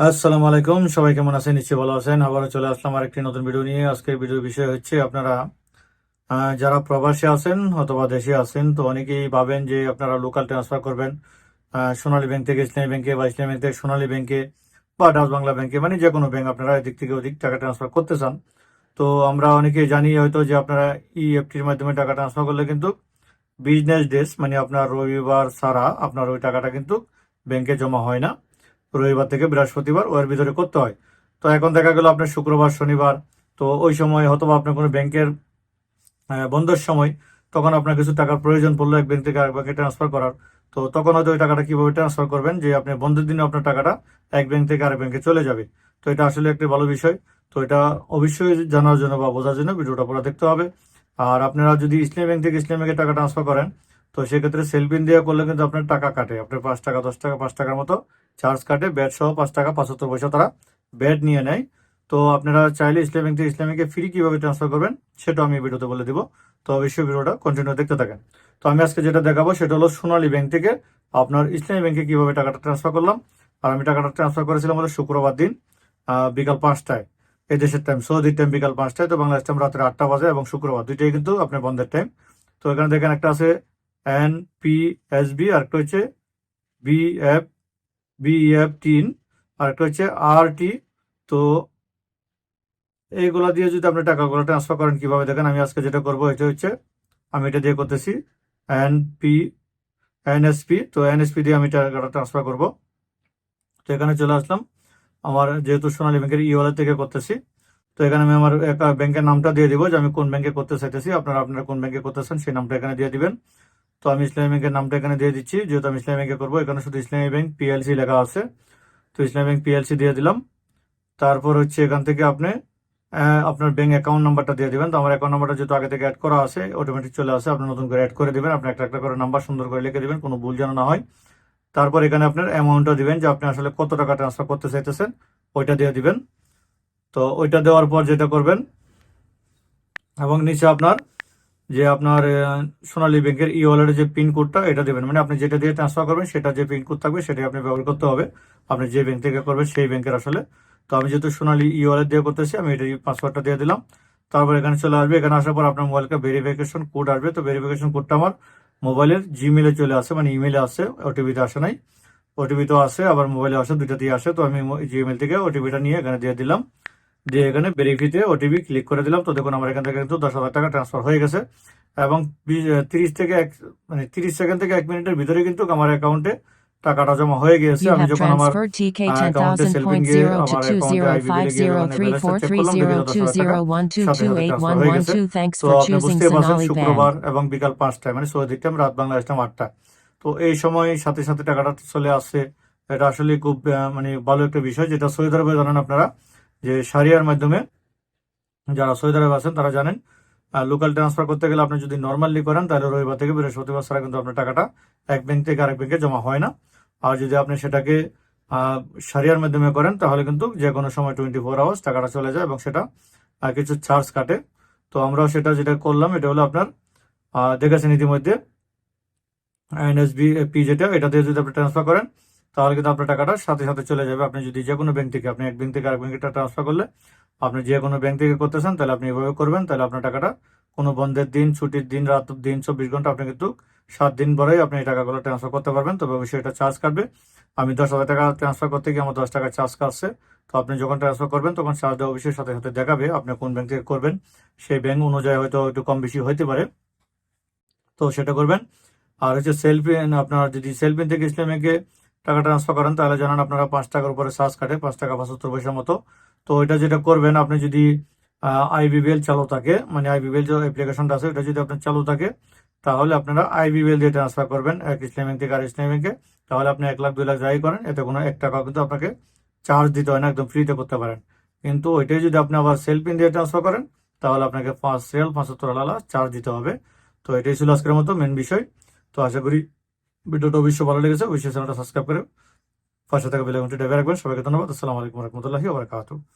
আসসালামু আলাইকুম, সবাই কেমন আছেন? নিশ্চয়ই ভালো আছেন। আবারও চলে আসলাম আরেকটি নতুন ভিডিও নিয়ে। আজকের ভিডিওর বিষয় হচ্ছে আপনারা যারা প্রবাসী আছেন অথবা দেশে আছেন, তো অনেকেই ভাবেন যে আপনারা লোকাল ট্রান্সফার করবেন সোনালী ব্যাংক থেকে ইসলামী ব্যাংকে বা ইসলামী ব্যাংক থেকে সোনালী ব্যাংকে বা ডাচ বাংলা ব্যাংকে মানে যে কোনো ব্যাংক আপনারা এদিক থেকে ওদিক টাকা ট্রান্সফার করতে চান। তো আমরা অনেকেই জানি হয়তো যে আপনারা ইএফটির মাধ্যমে টাকা ট্রান্সফার করলে কিন্তু বিজনেস ডেজ মানে আপনার রবিবার ছাড়া আপনার ওই টাকাটা কিন্তু ব্যাংকে জমা হয় না। রবিবার থেকে বৃহস্পতিবার ওর ভিতরে করতে হয়। তো এখন দেখা গেল আপনার শুক্রবার, শনিবার। তো ওই সময় হয়তো আপনার কোনো ব্যাংকের বন্ধের সময় তখন আপনার কিছু টাকার প্রয়োজন পড়ল এক ব্যাংক থেকে আরেক ব্যাংকে ট্রান্সফার করার। তো তখন হয়তো ওই টাকাটা কীভাবে ট্রান্সফার করবেন যে আপনি বন্ধের দিনে আপনার টাকাটা এক ব্যাংক থেকে আরেক ব্যাংকে চলে যাবে। তো এটা আসলে একটি ভালো বিষয়। তো এটা অবশ্যই জানার জন্য বা বোঝার জন্য ভিডিওটা পুরো দেখতে হবে। আর আপনারা যদি ইসলামী ব্যাংক থেকে ইসলামী ব্যাংকে টাকা ট্রান্সফার করেন তো সেক্ষেত্রে সেলফিন দিয়ে করলে কিন্তু আপনার টাকা কাটে। আপনার পাঁচ টাকা, দশ টাকা, পাঁচ টাকার মতো চার্জ কাটে। ব্যাট সহ পাঁচ টাকা, পঁচাত্তর পয়সা তারা ব্যাট নিয়ে নেয়। তো আপনারা চাইলে ইসলাম ব্যাংক থেকে ইসলামিকে ফ্রি কীভাবে ট্রান্সফার করবেন সেটা আমি ভিডিওতে বলে দিব। তো অবশ্যই ভিডিওটা কন্টিনিউ দেখতে থাকেন। তো আমি আজকে যেটা দেখাবো, সেটা হলো সোনালী ব্যাংক থেকে আপনার ইসলামী ব্যাংকে কীভাবে টাকাটা ট্রান্সফার করলাম। আর আমি টাকাটা ট্রান্সফার করেছিলাম হলো শুক্রবার দিন বিকাল পাঁচটায়। এই দেশের টাইম সৌদির টাইম বিকাল পাঁচটায়। তো বাংলাদেশ টাইম রাত্রে আটটা বাজে এবং শুক্রবার দুইটাই কিন্তু আপনার বন্ধের টাইম তো এখানে দেখেন একটা আছে এন পি এস বি, আর একটা হচ্ছে বি এফ বিএফ টিন আর একটা হচ্ছে আর টি। তো এইগুলা দিয়ে যদি আপনি টাকাগুলো ট্রান্সফার করেন, কীভাবে দেখেন? আমি আজকে যেটা করব, এটা হচ্ছে আমি এটা দিয়ে করতেছি এন পি এনএসপি তো এনএসপি দিয়ে আমি টাকাটা ট্রান্সফার করব। তো এখানে চলে আসলাম। আমার যেহেতু সোনালী ব্যাংকের ই ওয়ালেট থেকে করতেছি, তো এখানে আমি আমার ব্যাংকের নামটা দিয়ে দিব যে আমি কোন ব্যাংকে করতে চাইতেছি। আপনারা আপনারা কোন ব্যাংকে করতেছেন, সেই নামটা এখানে দিয়ে দিবেন। তো আমি ইসলামী ব্যাংকের নামটা এখানে দিয়ে দিচ্ছি, যেহেতু আমি ইসলামী ব্যাংকে করব। এখানে শুধু ইসলামী ব্যাংক পিএলসি লেখা আছে। তো ইসলামী ব্যাংক পিএলসি দিয়ে দিলাম। তারপর হচ্ছে এখান থেকে আপনি আপনার ব্যাংক অ্যাকাউন্ট নাম্বারটা দিয়ে দেবেন। তো আমার অ্যাকাউন্ট নাম্বারটা যেহেতু আগে থেকে অ্যাড করা আছে অটোমেটিক চলে আসে। আপনি নতুন করে অ্যাড করে দিবেন। আপনি একটা একটা করে নাম্বার সুন্দর করে লিখে দেবেন, কোনো ভুল যেন না হয়। তারপর এখানে আপনার অ্যামাউন্টটা দিবেন, যে আপনি আসলে কত টাকা ট্রান্সফার করতে চাইতেছেন, ওইটা দিয়ে দিবেন। তো ওইটা দেওয়ার পর যেটা করবেন, এবং নিচে আপনার যে আপনার সোনালী ব্যাংকের ই ওয়ালেটের যে পিন কোডটা, এটা দেবেন। মানে আপনি যেটা দিয়ে ট্রান্সফার করবেন, সেটা যে পিন কোড থাকবে, সেটাই আপনি ব্যবহার করতে হবে। আপনি যে ব্যাংক থেকে করবেন, সেই ব্যাংকের আসলে। তো আমি যেহেতু সোনালী ই ওয়ালেট দিয়ে করতেছি, আমি এটা পাসওয়ার্ডটা দিয়ে দিলাম। তারপর এখানে চলে আসবে। এখানে আসার পর আপনার মোবাইলকে ভেরিফিকেশন কোড আসবে। তো ভেরিফিকেশন কোডটা আমার মোবাইলের জিমেলে চলে আসে মানে ইমেলে আসে ওটিপিতে আসে নাই। ওটিপি তো আসে, আবার মোবাইলে আসে দুইটা দিয়ে আসে। তো আমি জিমেল থেকে ওটিপিটা নিয়ে এখানে দিয়ে দিলাম। দিয়ে এখানে ভেরিফিতে ওটিপি ক্লিক করে দিলাম। তো দেখুন আমার এখান থেকে কিন্তু দশ হাজার টাকা ট্রান্সফার হয়ে গেছে। এবং তিরিশ থেকে এক মানে তিরিশ সেকেন্ড থেকে এক মিনিটের ভিতরে কিন্তু আমার অ্যাকাউন্টে টাকাটা জমা হয়ে গিয়েছে। আমি যখন আমার selfie গিয়ে আমার লে গিয়ে যখন balance check করলাম, দেখি যে 10,000 টাকা সাথে সাথে transfer গেছে। 2043043012281112. তো আপনি choosing পারছেন শুক্রবার এবং বিকাল পাঁচটায় মানে সৌদিক টাইম রাত বাংলা টাইম আটটা। তো এই সময় সাথে সাথে টাকাটা চলে আসছে। এটা আসলে খুব মানে ভালো একটা বিষয় যেটা সৌদি আরবে জানেন আপনারা যে সারিয়ার মাধ্যমে যারা সৌদি আছেন, তারা জানেন লোকাল ট্রান্সফার করতে গেলে আপনি যদি নর্মালি করেন, তাহলে রবিবার থেকে বৃহস্পতিবার ছাড়া কিন্তু আপনার টাকাটা এক ব্যাংক থেকে আরেক ব্যাংকে জমা হয় না। আর যদি আপনি সেটাকে সারিয়ার মাধ্যমে করেন, তাহলে কিন্তু যে কোনো সময় টোয়েন্টি ফোর আওয়ার্স টাকাটা চলে যায় এবং সেটা কিছু চার্জ কাটে। তো আমরাও সেটা যেটা করলাম, এটা হলো আপনার দেখেছেন ইতিমধ্যে এনএসবি পি যেটা এটা দিয়ে যদি আপনি ট্রান্সফার করেন তাহলে কিন্তু আপনার টাকাটা সাথে সাথে চলে যাবে। আপনি যদি যে কোনো ব্যাংক থেকে, আপনি এক ব্যাংক থেকে আরেক ব্যাংকে ট্রান্সফার করলে, আপনি যে কোনো ব্যাংক থেকে করতে চান তাহলে আপনি এভাবে করবেন, তাহলে আপনার টাকাটা কোনো বন্ধের দিন, ছুটির দিন, রাত দিন, চব্বিশ ঘণ্টা আপনি কিন্তু সাত দিন পরেই আপনি এই টাকাগুলো ট্রান্সফার করতে পারবেন। তবে অবশ্যই এটা চার্জ কাটবে। আমি দশ হাজার টাকা ট্রান্সফার করতে গিয়ে আমার দশ টাকা চার্জ কাটছে। তো আপনি যখন ট্রান্সফার করবেন, তখন চার্জটা অবশ্যই সাথে সাথে দেখাবে আপনি কোন ব্যাংক থেকে করবেন। সেই ব্যাংক অনুযায়ী হয়তো একটু কম বেশি হইতে পারে। তো সেটা করবেন। আর হচ্ছে সেলফিন আপনার যদি সেলফিন থেকে ইসলাম ব্যাংকে টাকা ট্রান্সফার করেন, তাহলে জানান আপনারা পাঁচ টাকার উপরে চার্জ কাটে, পাঁচ টাকা পঁচাত্তর পয়সার মতো। তো এটা যেটা করবেন, আপনি যদি আই আইবিবিএল চালু থাকে মানে আই আইবিবিএল যে অ্যাপ্লিকেশনটা আছে ওটা যদি আপনার চালু থাকে, তাহলে আপনারা আই আইবিবিএল দিয়ে ট্রান্সফার করবেন, এক ইসলাম ব্যাংক থেকে আর ইসলাম ব্যাংকে। তাহলে আপনি এক লাখ, দুই লাখ যাই করেন, এতে কোনো এক টাকা কিন্তু আপনাকে চার্জ দিতে হয় না, একদম ফ্রিতে করতে পারেন। কিন্তু ওইটাই যদি আপনি আবার সেলফিন দিয়ে ট্রান্সফার করেন, তাহলে আপনাকে পাঁচ রিয়াল পঁচাত্তর আলাদা চার্জ দিতে হবে। তো এটাই ছিল আজকের মতো মেন বিষয়। তো আশা করি ভিডিওটা অবশ্যই ভালো লেগেছে, অবশ্যই চ্যানেলটা সাবস্ক্রাইব করে পাশে থাকা বেলাঘন্টি ডেবে রাখবেন। সবাইকে ধন্যবাদ। আসসালামু আলাইকুম রহমতুল্লাহি